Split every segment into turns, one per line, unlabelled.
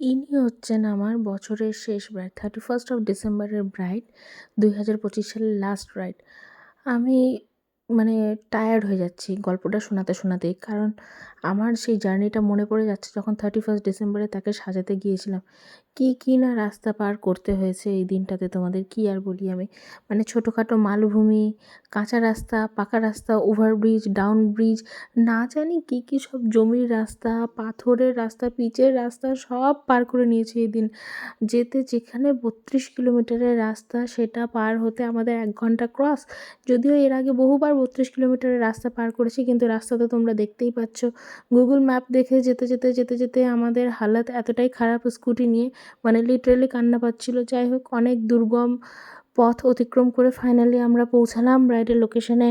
ইনি হচ্ছেন আমার বছরের শেষ ব্রাইড থার্টি ফার্স্ট অফ ডিসেম্বরের ব্রাইড দুই হাজার পঁচিশ সালের লাস্ট ব্রাইড আমি মানে টায়ার্ড হয়ে যাচ্ছি গল্পটা শোনাতে শোনাতে কারণ আমার সেই জার্নিটা মনে পড়ে যাচ্ছে যখন থার্টি ফার্স্ট ডিসেম্বরে তাকে সাজাতে গিয়েছিলাম। কী কী না রাস্তা পার করতে হয়েছে এই দিনটাতে তোমাদের? কী আর বলি আমি? মানে ছোটোখাটো মালভূমি, কাঁচা রাস্তা, পাকা রাস্তা ওভারব্রিজ ডাউন ব্রিজ না জানি কী কী সব জমির রাস্তা, পাথরের রাস্তা, পিচের রাস্তা সব পার করে নিয়েছি এই দিন। যেতে যেখানে বত্রিশ কিলোমিটারের রাস্তা, সেটা পার হতে আমাদের এক ঘণ্টা ক্রস যদিও এর আগে বহুবার বত্রিশ কিলোমিটারের রাস্তা পার করেছি, কিন্তু রাস্তা তো তোমরা দেখতেই পাচ্ছ। গুগল ম্যাপ দেখে যেতে যেতে যেতে যেতে আমাদের হালাত এতটাই খারাপ স্কুটি নিয়ে মানে লিটারেলি কান্না পাচ্ছিল। যাই হোক অনেক দুর্গম পথ অতিক্রম করে ফাইনালি আমরা পৌঁছালাম। ব্রাইডের লোকেশনে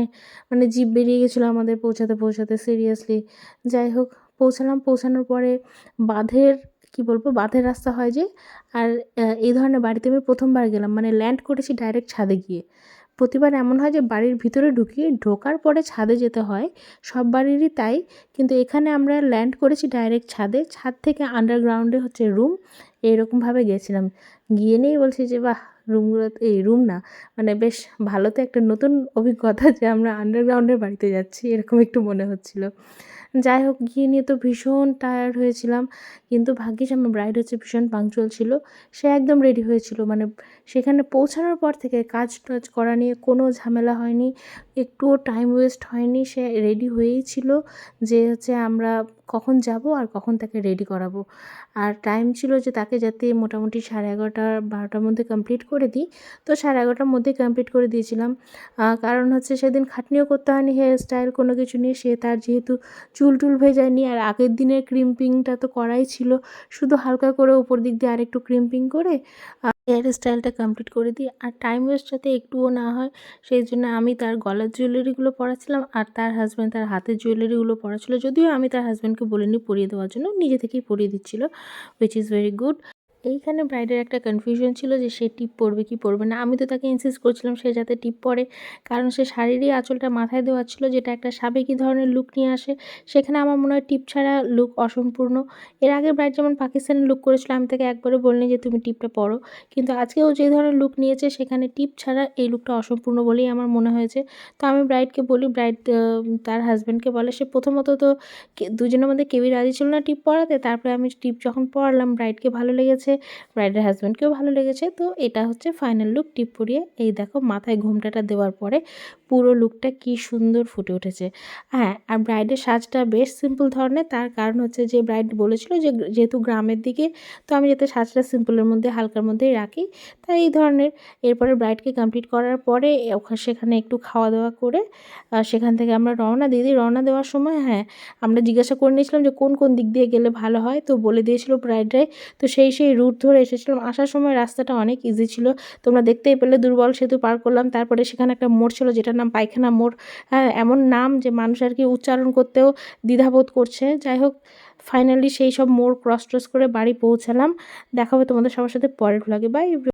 মানে জিপ বেরিয়ে গেছিল আমাদের পৌঁছাতে পৌঁছাতে সিরিয়াসলি যাই হোক পৌঁছালাম। পৌঁছানোর পরে বাঁধের, কি বলব, বাঁধের রাস্তা হয় যে, আর এই ধরনের বাড়িতে আমি প্রথমবার গেলাম। মানে ল্যান্ড করেছি ডাইরেক্ট ছাদে গিয়ে। প্রতিবার এমন হয় যে বাড়ির ভিতরে ঢুকিয়ে ঢোকার পরে ছাদে যেতে হয়। সব বাড়িরই তাই। কিন্তু এখানে আমরা ল্যান্ড করেছি ডাইরেক্ট ছাদে। ছাদ থেকে আন্ডারগ্রাউন্ডে হচ্ছে রুম। এরকমভাবে গেছিলাম। গিয়ে নিয়েই বলছি যে, বাহ, রুমগুলো এই রুম না। মানে বেশ ভালো তো একটা নতুন অভিজ্ঞতা যে আমরা আন্ডারগ্রাউন্ডের বাড়িতে যাচ্ছি, এরকম একটু মনে হচ্ছিল। যাই হোক, গিয়ে নিয়ে তো ভীষণ টায়ার্ড হয়েছিলাম। কিন্তু ভাগ্যিস আমার ব্রাইড হচ্ছে ভীষণ পাংচুয়াল ছিল। সে একদম রেডি হয়েছিল। মানে সেখানে পৌঁছানোর পর থেকে কাজ টাজ করা নিয়ে কোনো ঝামেলা হয়নি। একটুও টাইম ওয়েস্ট হয়নি। সে রেডি হয়েই ছিল যে হচ্ছে আমরা কখন যাব আর কখন তাকে রেডি করাবো। আর টাইম ছিল যে তাকে যাতে মোটামুটি সাড়ে এগারোটা, বারোটার মধ্যে কমপ্লিট করে দিই। তো সাড়ে এগারোটার মধ্যেই কমপ্লিট করে দিয়েছিলাম। কারণ হচ্ছে সেদিন খাটনিও করতে হয়নি হেয়ার স্টাইল কোনো কিছু নিয়ে। সে তার যেহেতু চুল টুল ভেজায়নি আর আগের দিনের ক্রিম্পিংটা তো করাই ছিল। শুধু হালকা করে উপর দিক দিয়ে আরেকটু ক্রিম্পিং করে হেয়ার স্টাইলটা কমপ্লিট করে দিই। আর টাইম ওয়েস্ট যাতে একটুও না হয়, সেই জন্য আমি তার গলার জুয়েলারিগুলো পরাছিলাম আর তার হাজব্যান্ড তার হাতের জুয়েলারিগুলো পরাছিল যদিও আমি তার হাজব্যান্ডকে বলিনি পরিয়ে দেওয়ার জন্য, নিজে থেকেই পরিয়ে দিচ্ছিল উইচ ইজ ভেরি গুড এইখানে ব্রাইডের একটা কনফিউশন ছিল যে সে টিপ পরবে কি পরবে না। আমি তো তাকে ইনসিস্ট করছিলাম সে যাতে টিপ পরে। কারণ সে শাড়িরই আঁচলটা মাথায় দেওয়া ছিল যেটা একটা সাবেকি ধরনের লুক নিয়ে আসে। সেখানে আমার মনে হয় টিপ ছাড়া লুক অসম্পূর্ণ। এর আগে ব্রাইড যেমন পাকিস্তানের লুক করেছিল, আমি তাকে একবারে বলিনি যে তুমি টিপটা পরো। কিন্তু আজকেও যে ধরনের লুক নিয়েছে, সেখানে টিপ ছাড়া এই লুকটা অসম্পূর্ণ বলেই আমার মনে হয়েছে। তো আমি ব্রাইডকে বলি ব্রাইড তার হাজব্যান্ডকে বলে, সে প্রথমত তো দুজনের মধ্যে কেউই রাজি ছিল না টিপ পরাতে। তারপরে আমি টিপ যখন পরালাম ব্রাইডকে ভালো লেগেছে। লেগেছে ব্রাইডের হাজব্যান্ডকেও ভালো লেগেছে। তো এটা হচ্ছে ফাইনাল লুক টিপ পরিয়ে এই দেখো, মাথায় ঘোমটাটা দেওয়ার পরে পুরো লুকটা কি সুন্দর ফুটে উঠেছে। হ্যাঁ আর ব্রাইডের সাজটা বেশ সিম্পল ধরনের, তার কারণ হচ্ছে যে ব্রাইড বলেছিল যে যেহেতু গ্রামের দিকে, তো আমি যাতে সাজটা সিম্পলের মধ্যে, হালকার মধ্যেই রাখি, তাই এই ধরনের। এরপরে ব্রাইডকে কমপ্লিট করার পরে সেখানে একটু খাওয়া দাওয়া করে সেখান থেকে আমরা রওনা দিয়ে দিই। রওনা দেওয়ার সময় হ্যাঁ আমরা জিজ্ঞাসা করে নিয়েছিলাম যে কোন কোন দিক দিয়ে গেলে ভালো হয়, তো বলে দিয়েছিল ব্রাইডরাই তো সেই সেই রুট ধরে এসেছিলাম। আসার সময় রাস্তাটা অনেক ইজি ছিল, তোমরা দেখতেই পেলে দুর্বল সেতু পার করলাম, তারপরে সেখানে একটা মোড় ছিল যেটার নাম পায়খানা মোড় হ্যাঁ এমন নাম যে মানুষ আর কি উচ্চারণ করতেও দ্বিধাবোধ করছে। যাই হোক ফাইনালি সেই সব মোড় ক্রস ট্রস করে বাড়ি পৌঁছালাম। দেখাবো তোমাদের সবার সাথে পরের লাগে বাই